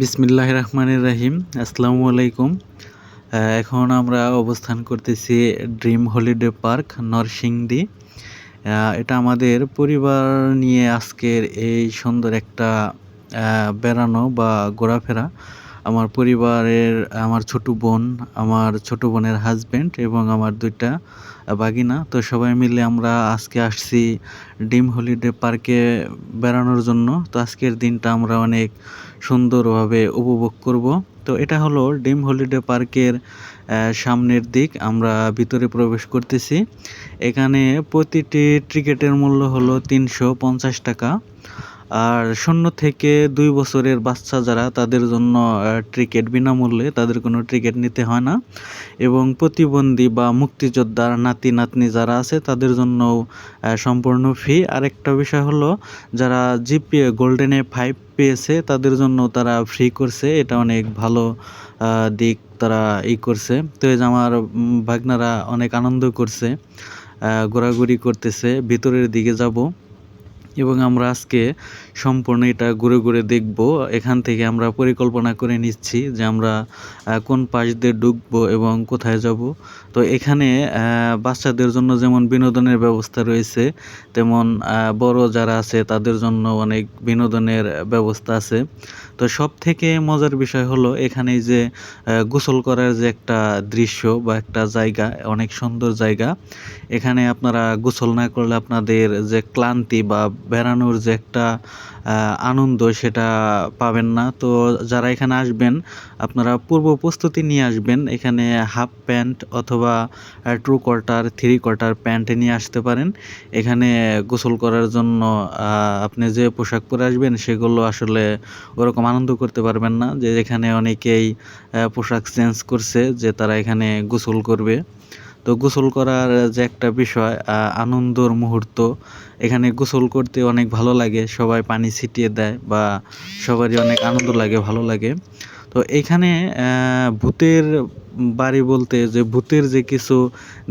বিসমিল্লাহ রহমানের রাহিম, আসসালামু আলাইকুম। এখন আমরা অবস্থান করতেছি ড্রিম হলিডে পার্ক, নরসিংদি। এটা আমাদের পরিবার নিয়ে আজকের এই সুন্দর একটা বেড়ানো বা ঘোরাফেরা। আমার পরিবারের আমার ছোট বোন, আমার ছোট বোনের হাজব্যান্ড এবং আমার দুইটা বাগিনা তো সবাই মিলে আমরা আজকে আসছি ডিম হলিডে পার্কে বেড়ানোর জন্য। তো আজকের দিনটা আমরা অনেক সুন্দরভাবে উপভোগ করব। তো এটা হলো ডিম হলিডে পার্কের সামনের দিক। আমরা ভিতরে প্রবেশ করতেছি। এখানে প্রতিটি টিকিটের মূল্য হলো তিনশো পঞ্চাশ টাকা। আর শূন্য থেকে দুই বছরের বাচ্চা যারা, তাদের জন্য টিকিট বিনামূল্যে তাদের কোনো টিকিট নিতে হয় না। এবং প্রতিবন্ধী বা মুক্তিযোদ্ধার নাতি, নাতনি যারা আছে, তাদের জন্য সম্পূর্ণ ফি আরেকটা বিষয় হলো, যারা জিপিএ গোল্ডেনে ফাইভ পেয়েছে, তাদের জন্য তারা ফ্রি করছে। এটা অনেক ভালো দিক তারা ই করছে। তো এই যে আমার ভাগ্নারা অনেক আনন্দ করছে ঘোরাঘুরি করতেছে। ভিতরের দিকে যাব। এবং আমরা আজকে সম্পূর্ণ এটা ঘুরে ঘুরে দেখব। এখান থেকে আমরা পরিকল্পনা করে নিচ্ছি যে আমরা কোন পাশ দিয়ে ঢুকবো এবং কোথায় যাব। তো এখানে বাচ্চাদের জন্য যেমন বিনোদনের ব্যবস্থা রয়েছে, তেমন বড় যারা আছে তাদের জন্য অনেক বিনোদনের ব্যবস্থা আছে। তো সব থেকে মজার বিষয় হলো এখানে যে গোসল করার যে একটা দৃশ্য বা একটা জায়গা, অনেক সুন্দর জায়গা। এখানে আপনারা গোসল না করলে আপনাদের যে ক্লান্তি বা বেড়ানোর যে একটা আনন্দ সেটা পাবেন না। তো যারা এখানে আসবেন, আপনারা পূর্ব প্রস্তুতি নিয়ে আসবেন। এখানে হাফ প্যান্ট অথবা true quarter, three quarter pant নিয়ে আসতে পারেন। এখানে গোসল করার জন্য আপনি যে পোশাক পরে আসবেন, সেগুলো আসলে ওরকম আনন্দ করতে পারবেন না। যে এখানে অনেকেই পোশাক চেঞ্জ করছে, যে তারা এখানে গোসল করবে। তো গোসল করার যে একটা বিষয় আনন্দর মুহূর্ত, এখানে গোসল করতে অনেক ভালো লাগে, সবাই পানি ছিটিয়ে দেয় বা সবারই অনেক আনন্দ লাগে, ভালো লাগে। তো এখানে ভূতের বাড়ি বলতে যে ভূতের যে কিছু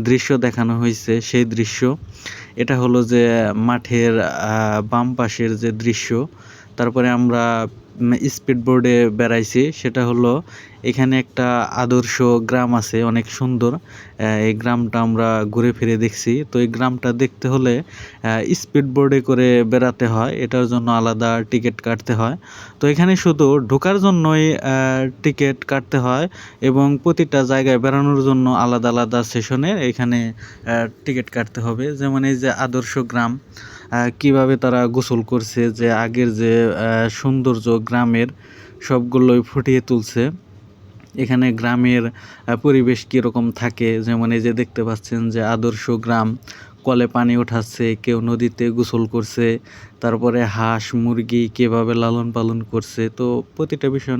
দৃশ্য দেখানো হয়েছে, সেই দৃশ্য, এটা হলো যে মাঠের বাম পাশের যে দৃশ্য, তারপরে আমরা স্পিড বোর্ডে বেড়াইছি, সেটা হলো এখানে একটা আদর্শ গ্রাম আছে, অনেক সুন্দর। এই গ্রামটা আমরা ঘুরে ফিরে দেখছি। তো এই গ্রামটা দেখতে হলে স্পিড বোর্ডে করে বেড়াতে হয়, এটার জন্য আলাদা টিকিট কাটতে হয়। তো এখানে শুধু ঢোকার জন্যই টিকিট কাটতে হয় এবং প্রতিটা জায়গায় বেড়ানোর জন্য আলাদা আলাদা সেশনে এখানে টিকিট কাটতে হবে। যেমন এই যে আদর্শ গ্রাম কীভাবে তারা গোসল করছে যে আগের যে সৌন্দর্য গ্রামের সবগুলোই ফুটিয়ে তুলছে। এখানে গ্রামের পরিবেশ কীরকম থাকে? যেমন এই যে দেখতে পাচ্ছেন যে আদর্শ গ্রাম, কলে পানি ওঠাচ্ছে কেউ নদীতে গোসল করছে, তারপরে হাঁস মুরগি কীভাবে লালন পালন করছে। তো প্রতিটা বিষয়